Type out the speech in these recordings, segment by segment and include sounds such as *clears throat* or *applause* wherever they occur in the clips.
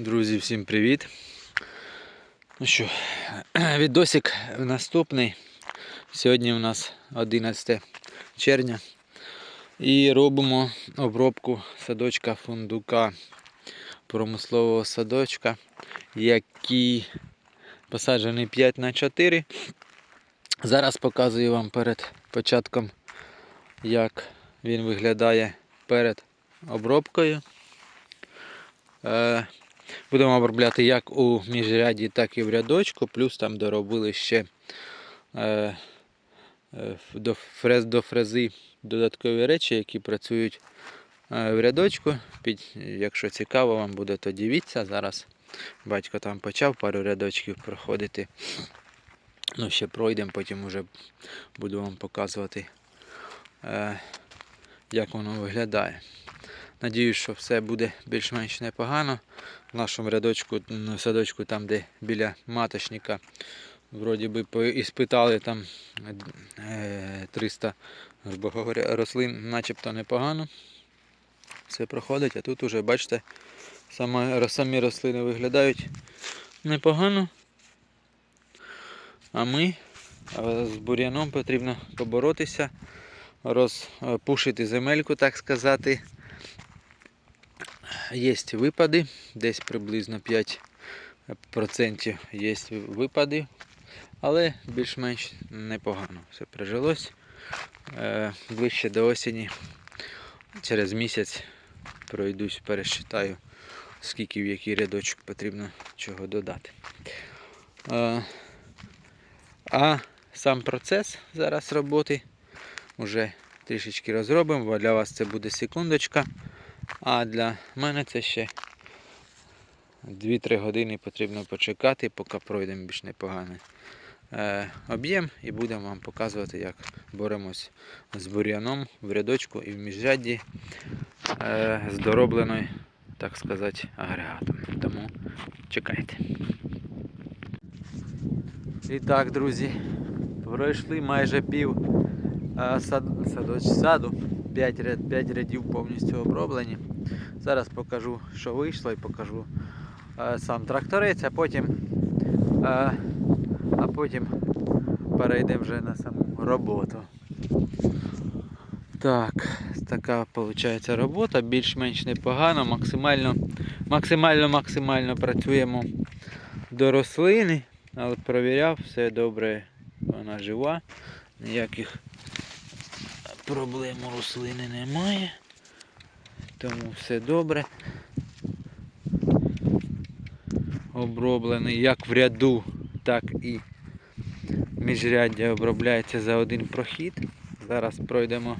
Друзі, всім привіт. Ну що, *clears throat* відосик наступний. Сьогодні у нас 11 червня. І робимо обробку садочка фундука промислового садочка, який посаджений 5 на 4 Зараз показую вам перед початком, як він виглядає перед обробкою. Будемо обробляти як у міжряді, так і в рядочку, плюс там доробили ще е, е, до, фрез, до фрези додаткові речі, які працюють е, в рядочку. Під, якщо цікаво вам буде, то дивіться. Зараз батько там почав пару рядочків проходити. Ну, ще пройдемо, потім вже буду вам показувати, е, як воно виглядає. Надіюсь, що все буде більш-менш непогано. В нашому рядочку, ну, садочку, там, де біля маточника, вроді би іспитали там е, 300 грубо говоря, рослин, начебто непогано. Все проходить, а тут уже, бачите, саме, самі рослини виглядають непогано. А ми е, з бур'яном потрібно поборотися, розпушити земельку, так сказати. Є випади, десь приблизно 5% є випади, але більш-менш непогано все прижилось. Е, Ближче до осені, через місяць пройдусь, пересчитаю, скільки в який рядочок потрібно чого додати. Е, А сам процес зараз роботи вже трішечки розробимо, для вас це буде секундочка. А для мене це ще 2-3 години потрібно почекати, поки пройдемо більш непоганий е, об'єм і будемо вам показувати, як боремось з бур'яном в рядочку і в міжрядді е, з доробленою, так сказати, агрегатом. Тому чекайте. І так, друзі, пройшли майже пів е, сад, садоч, саду. 5, ряд, 5 рядів повністю оброблені. Зараз покажу, що вийшло, і покажу е, сам тракторець, а потім, е, а потім перейдемо вже на саму роботу. Так, така виходить робота, більш-менш непогано, максимально, максимально, максимально працюємо до рослини, але провіряв, все добре, вона жива, ніяких проблем у рослини немає. Тому все добре. Оброблений як в ряду, так і міжряддя обробляється за один прохід. Зараз пройдемо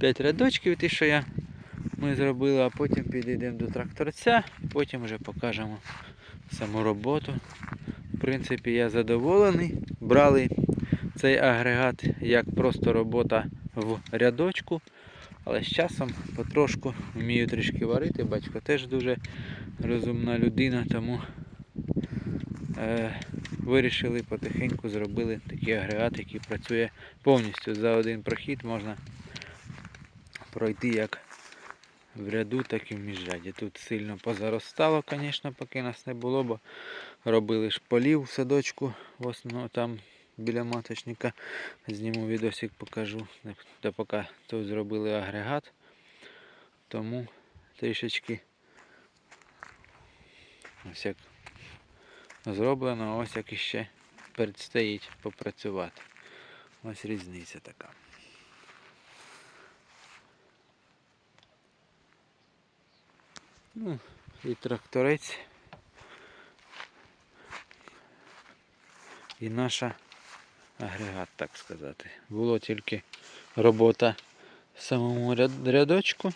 5 рядочків, ті, що я, ми зробили, а потім підійдемо до тракторця, потім вже покажемо саму роботу. В принципі, я задоволений. Брали цей агрегат як просто робота в рядочку. Але з часом потрошку вмію трішки варити. Батько теж дуже розумна людина, тому е, вирішили потихеньку зробили такий агрегат, який працює повністю за один прохід. Можна пройти як в ряду, так і в міжряді. Тут сильно позаростало, звісно, поки нас не було, бо робили ж полів в садочку, в основному там біля маточника. Зніму відосик, покажу. Та поки тут зробили агрегат. Тому трішечки ось як зроблено, ось як іще предстоїть попрацювати. Ось різниця така. Ну, і тракторець. І наша агрегат, так сказати. Було тільки робота в самому рядочку,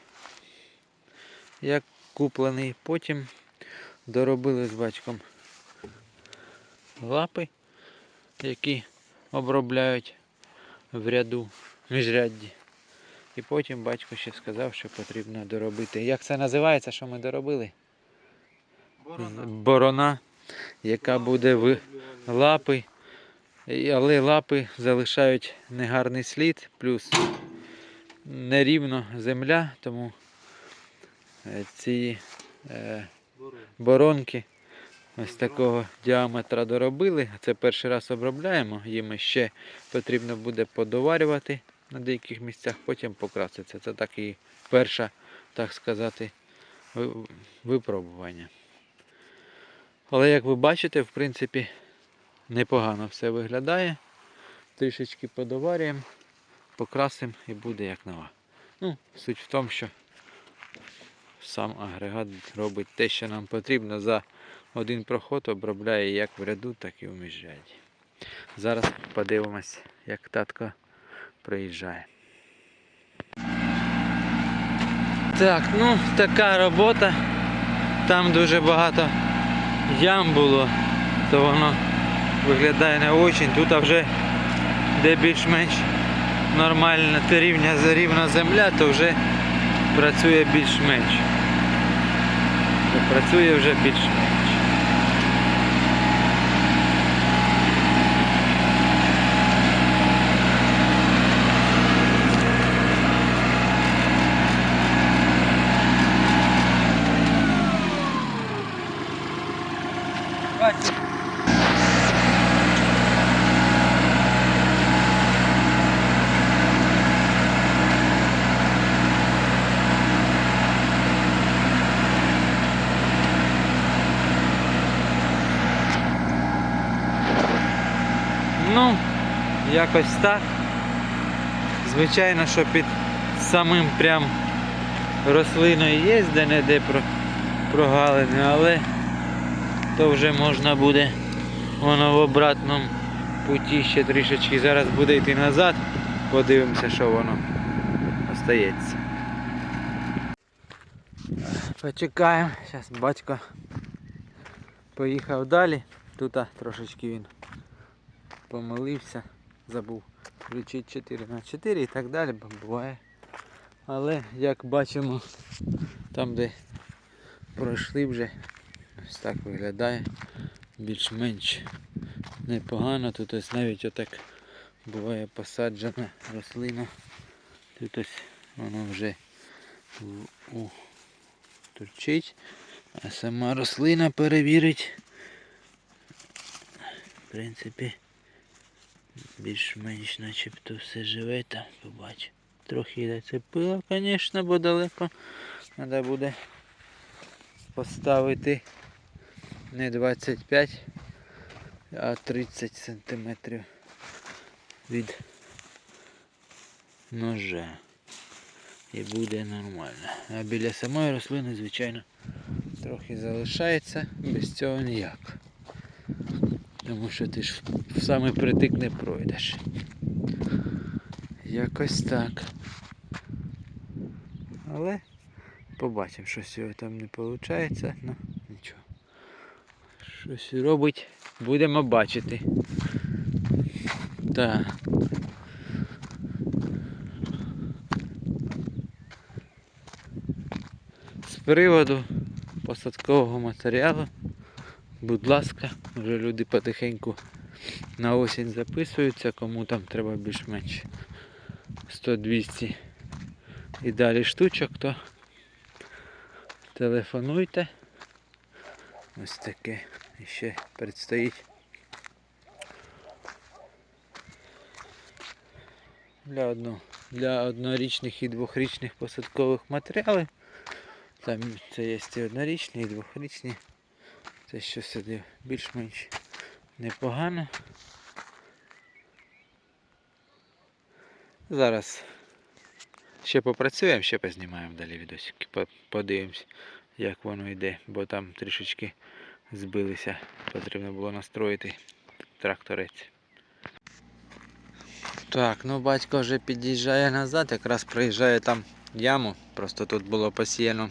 як куплений. Потім доробили з батьком лапи, які обробляють в ряду міжрядді. І потім батько ще сказав, що потрібно доробити. Як це називається, що ми доробили? З- Борона, яка буде в лапи. Але лапи залишають негарний слід, плюс нерівно земля, тому е, ці е, боронки. Ось такого діаметра доробили. Це перший раз обробляємо. Їм ще потрібно буде подоварювати на деяких місцях, потім покраситься. Це так і перша, так сказати, випробування. Але як ви бачите, в принципі, непогано все виглядає. Трішечки подоварюємо, покрасимо і буде як нова. Ну, суть в тому, що сам агрегат робить те, що нам потрібно за один проход, обробляє як в ряду, так і в міжряді. Зараз подивимось, як татко приїжджає. Так, ну така робота. Там дуже багато ям було, то воно виглядає не очень. Тут вже де більш-менш нормальна рівня рівна земля, то вже працює більш-менш. Працює вже більш-менш. Ну, якось так. Звичайно, що під самим прям рослиною є де-не-де прогалини, але то вже можна буде воно в обратному путі ще трішечки. Зараз буде йти назад, подивимося, що воно остається. Почекаємо, зараз батько поїхав далі. Тут трошечки він помилився, забув включити 4 на 4 і так далі, бо буває. Але як бачимо, там де пройшли вже, ось так виглядає. Більш-менш непогано. Тут ось навіть отак буває посаджена рослина. Тут ось воно вже турчить. А сама рослина перевірить. В принципі, більш-менш начебто все живе там, побач. Трохи зацепило, звісно, бо далеко. Треба буде поставити не 25, а 30 сантиметрів від ножа. І буде нормально. А біля самої рослини, звичайно, трохи залишається, без цього ніяк. Тому що ти ж в самий притик не пройдеш. Якось так. Але побачимо, що з цього там не виходить. Ну, нічого. Щось робить, будемо бачити. Так. З приводу посадкового матеріалу, будь ласка, вже люди потихеньку на осінь записуються, кому там треба більш-менш 100-200 і далі штучок, то телефонуйте. Ось таке ще предстоїть. Для, одно, для однорічних і двохрічних посадкових матеріалів. Там це є і однорічні, і двохрічні. Це що сюди більш-менш непогано. Зараз ще попрацюємо, ще познімаємо далі відосики. По- Подивимось, як воно йде, бо там трішечки збилися. Потрібно було настроїти тракторець. Так, ну батько вже під'їжджає назад, якраз проїжджає там яму. Просто тут було посіяно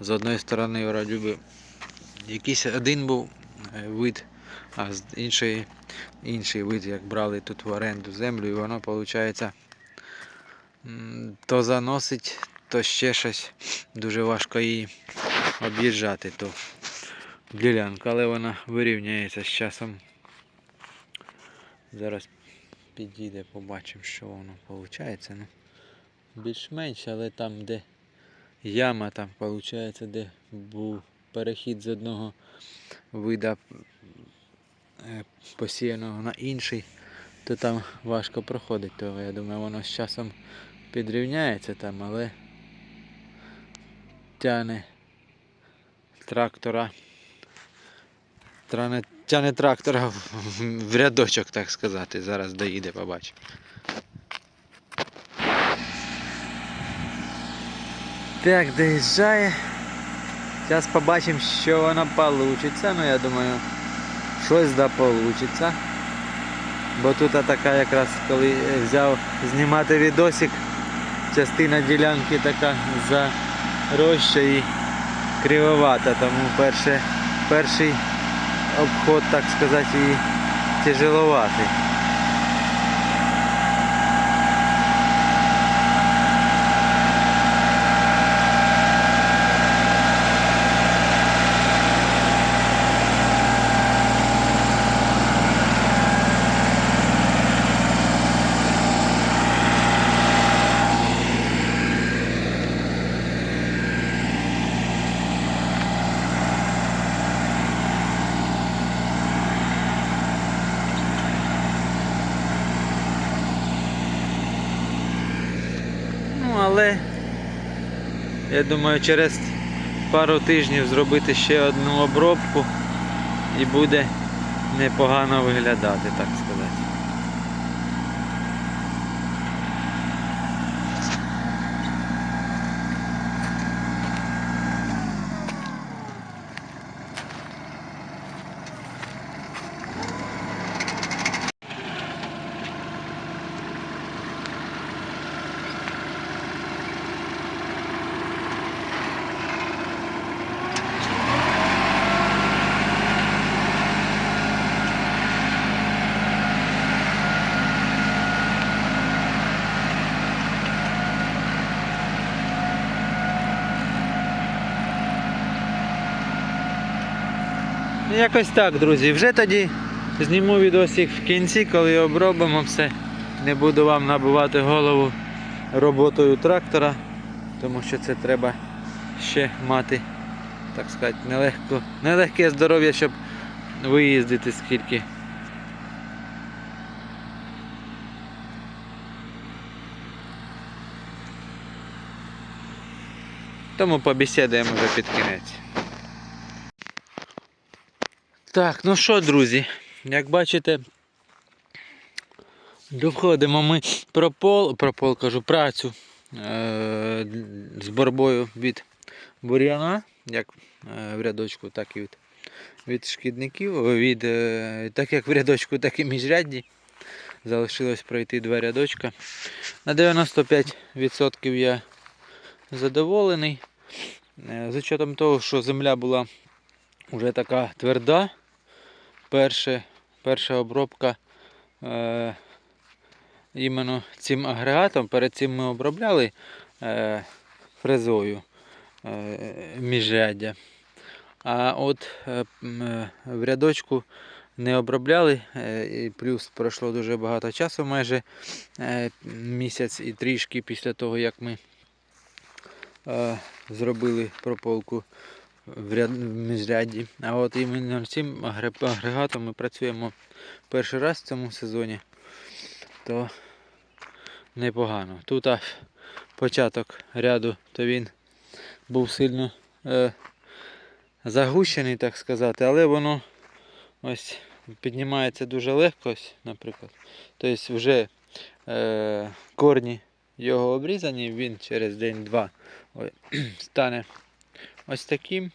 з одної сторони вроді би якийсь один був е, вид, а з іншої інший вид, як брали тут в оренду землю, і воно виходить то заносить, то ще щось. Дуже важко її об'їжджати ту ділянку, але вона вирівняється з часом. Зараз підійде, побачимо, що воно виходить. Ну, більш-менш, але там, де яма, там виходить, де був перехід з одного вида е, посіяного на інший, то там важко проходить того. Я думаю, воно з часом підрівняється там, але тяне трактора. Тране, тяне трактора в рядочок, так сказати. Зараз доїде, побачимо. Так, доїжджає. Зараз побачимо, що воно вийде. Ну, я думаю, щось да вийде. Бо тут така якраз, коли е, взяв знімати відосик, частина ділянки така зароща і кривовата, тому перше, перший обход, так сказати, і тяжеловатий. Ну, але я думаю, через пару тижнів зробити ще одну обробку і буде непогано виглядати, так сказати. Якось так, друзі. Вже тоді зніму відосик в кінці, коли обробимо все. Не буду вам набивати голову роботою трактора, тому що це треба ще мати, так сказати, нелегко, нелегке здоров'я, щоб виїздити скільки. Тому побесідуємо вже під кінець. Так, ну що, друзі, як бачите, доходимо ми про пол, про пол кажу, працю е- з борбою від бур'яна, як е, в рядочку, так і від, від шкідників, від, е, так як в рядочку, так і міжрядді. Залишилось пройти два рядочка. На 95% я задоволений. Е, З учетом того, що земля була вже така тверда. Перше, перша обробка е, іменно цим агрегатом. Перед цим ми обробляли е, фрезою е, міжряддя. А от е, е, в рядочку не обробляли, е, і плюс пройшло дуже багато часу, майже е, місяць і трішки після того, як ми зробили прополку в ряд, в міжрядді. А от іменно цим агре- агрегатом ми працюємо перший раз в цьому сезоні, то непогано. Тут а, початок ряду, то він був сильно е, загущений, так сказати, але воно ось піднімається дуже легко, ось, наприклад. Тобто вже е, корні його обрізані, він через день-два *clears throat* стане ось таким.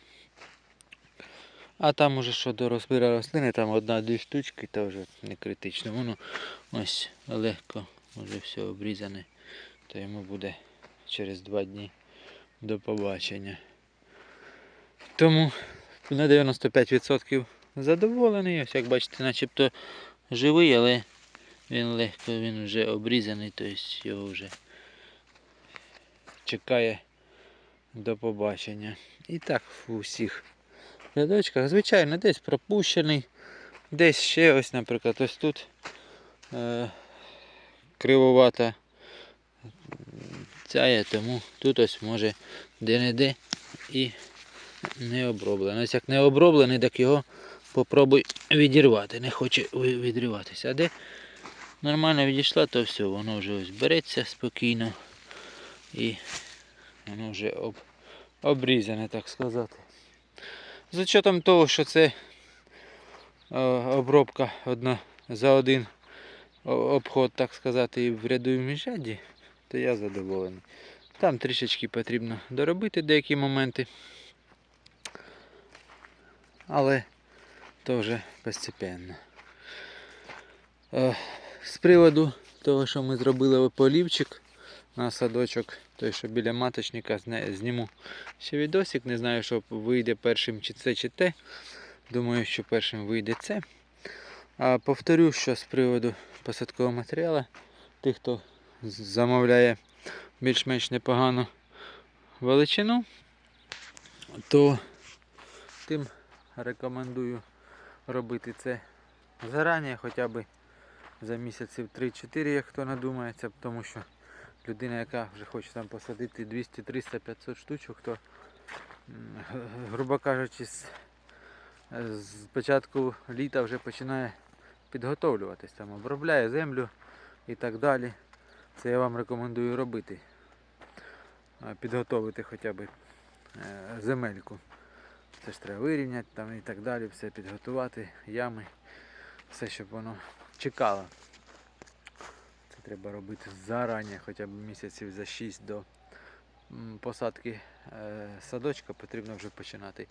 А там уже що до розбира рослини, там одна-дві штучки, то вже не критично. Воно ось легко вже все обрізане, то йому буде через два дні до побачення. Тому на 95% задоволений. Ось як бачите, начебто живий, але він легко, він вже обрізаний, тобто його вже чекає до побачення. І так в усіх рядочках. Звичайно, десь пропущений, десь ще ось, наприклад, ось тут е, кривовата ця є, тому тут ось може де-не-де і Не оброблений. Ось як не оброблений, так його попробуй відірвати. Не хоче відриватися. А де нормально відійшла, то все, воно вже ось береться спокійно. І воно вже об, обрізане, так сказати. З учетом того, що це е, обробка одна за один обход, так сказати, і в ряду і в то я задоволений. Там трішечки потрібно доробити деякі моменти. Але то вже постепенно. Е, З приводу того, що ми зробили полівчик на садочок, той, що біля маточника, зніму ще відосик. Не знаю, що вийде першим чи це, чи те. Думаю, що першим вийде це. А повторю, що з приводу посадкового матеріалу, тих, хто замовляє більш-менш непогану величину, то тим рекомендую робити це зарані, хоча б за місяців 3-4, як хто надумається, тому що людина, яка вже хоче там посадити 200, 300, 500 штучок, то, грубо кажучи, з, з початку літа вже починає підготовлюватись, там обробляє землю і так далі. Це я вам рекомендую робити. Підготовити хоча б е, земельку. Це ж треба вирівняти там і так далі, все підготувати, ями, все, щоб воно чекало. Треба робити зарані, хоча б місяців за 6 до посадки е, садочка потрібно вже починати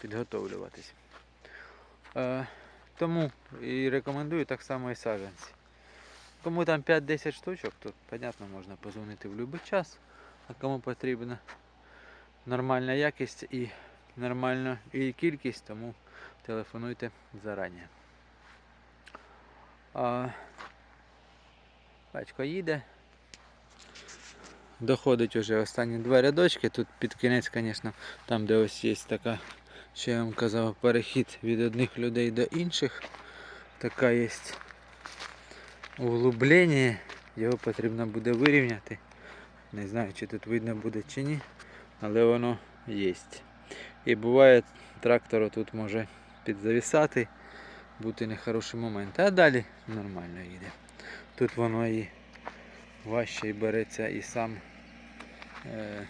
підготовлюватись. Е, тому і рекомендую так само і саджанці. Кому там 5-10 штучок, то, понятно, можна позвонити в будь-який час. А кому потрібна нормальна якість і нормальна і кількість, тому телефонуйте зарані. А, Батько їде. Доходить уже останні два рядочки. Тут під кінець, звісно, там, де ось є така, що я вам казав, перехід від одних людей до інших. Така є углублення. Його потрібно буде вирівняти. Не знаю, чи тут видно буде чи ні, але воно є. І буває, трактор тут може підзавісати, бути нехороший момент. А далі нормально їде. Тут воно і важче і береться і сам е,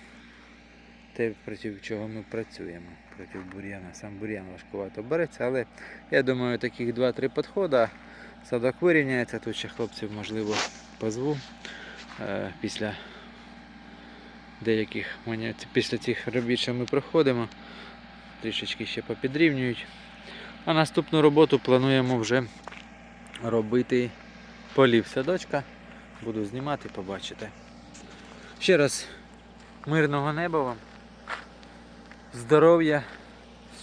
те, проти чого ми працюємо, проти бур'яна. Сам бур'ян важкувато береться, але я думаю, таких 2-3 підходи. Садок вирівняється, тут ще хлопців можливо позву е, після деяких після цих робіт, що ми проходимо, трішечки ще попідрівнюють. А наступну роботу плануємо вже робити полів садочка. Буду знімати, побачите. Ще раз мирного неба вам, здоров'я,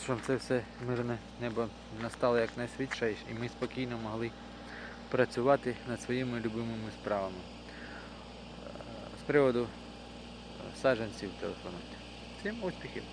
щоб це все мирне небо настало якнайшвидше і ми спокійно могли працювати над своїми любимими справами. З приводу е, саджанців телефонуйте. Всім успіхів!